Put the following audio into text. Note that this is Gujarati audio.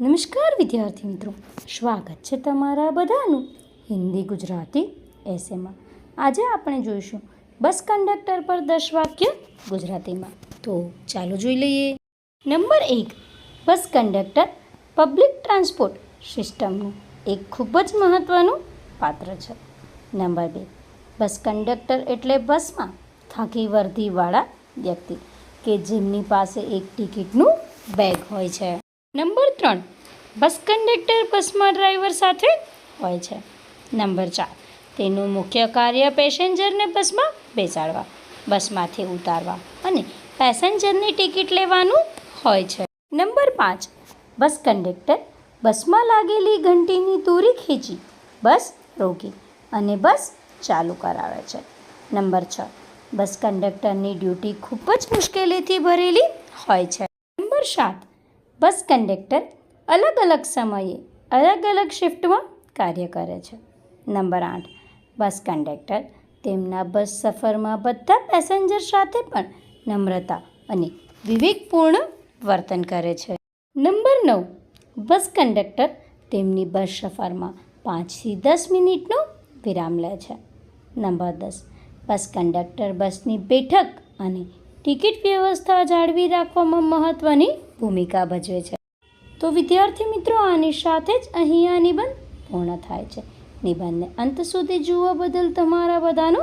નમસ્કાર વિદ્યાર્થી મિત્રો. સ્વાગત છે તમારા બધાનું હિન્દી ગુજરાતી એસેમાં આજે આપણે જોઈશું બસ કંડક્ટર પર દસ વાક્ય ગુજરાતીમાં. તો ચાલો જોઈ લઈએ. નંબર એક, બસ કંડક્ટર પબ્લિક ટ્રાન્સપોર્ટ સિસ્ટમનું એક ખૂબ જ મહત્ત્વનું પાત્ર છે. નંબર બે, બસ કંડક્ટર એટલે બસમાં થાકી વર્ધીવાળા વ્યક્તિ કે જેમની પાસે એક ટિકિટનું બેગ હોય છે. નંબર ત્રણ. બસ કંડક્ટર બસમાં ડ્રાઈવર સાથે હોય છે. નંબર ચાર. તેનું મુખ્ય કાર્ય પેસેન્જરને બસમાં બેસાડવા બસમાંથી ઉતારવા અને પેસેન્જરની ટિકિટ લેવાનું હોય છે. નંબર પાંચ. બસ કંડક્ટર બસમાં લાગેલી ઘંટીની દોરી ખેંચી, બસ રોકી અને બસ ચાલુ કરાવે છે. નંબર છ. બસ કંડક્ટરની ડ્યુટી ખૂબ જ મુશ્કેલીથી ભરેલી હોય છે. નંબર સાત. બસ કંડક્ટર અલગ અલગ સમયે અલગ અલગ શિફ્ટમાં કાર્ય કરે છે. નંબર આઠ, બસ કંડક્ટર તેમના બસ સફરમાં બધા પેસેન્જર સાથે પણ નમ્રતા અને વિવેકપૂર્ણ વર્તન કરે છે. નંબર નવ, બસ કંડક્ટર તેમની બસ સફરમાં પાંચથી દસ મિનિટનો વિરામ લે છે. નંબર દસ, બસ કંડક્ટર બસની બેઠક અને ટિકિટ વ્યવસ્થા જાળવી રાખવામાં મહત્ત્વની ભૂમિકા ભજવે છે. તો વિદ્યાર્થી મિત્રો, આની સાથે જ અહીં આ નિબંધ પૂર્ણ થાય છે. નિબંધને અંત સુધી જોવા બદલ તમારા બધાનો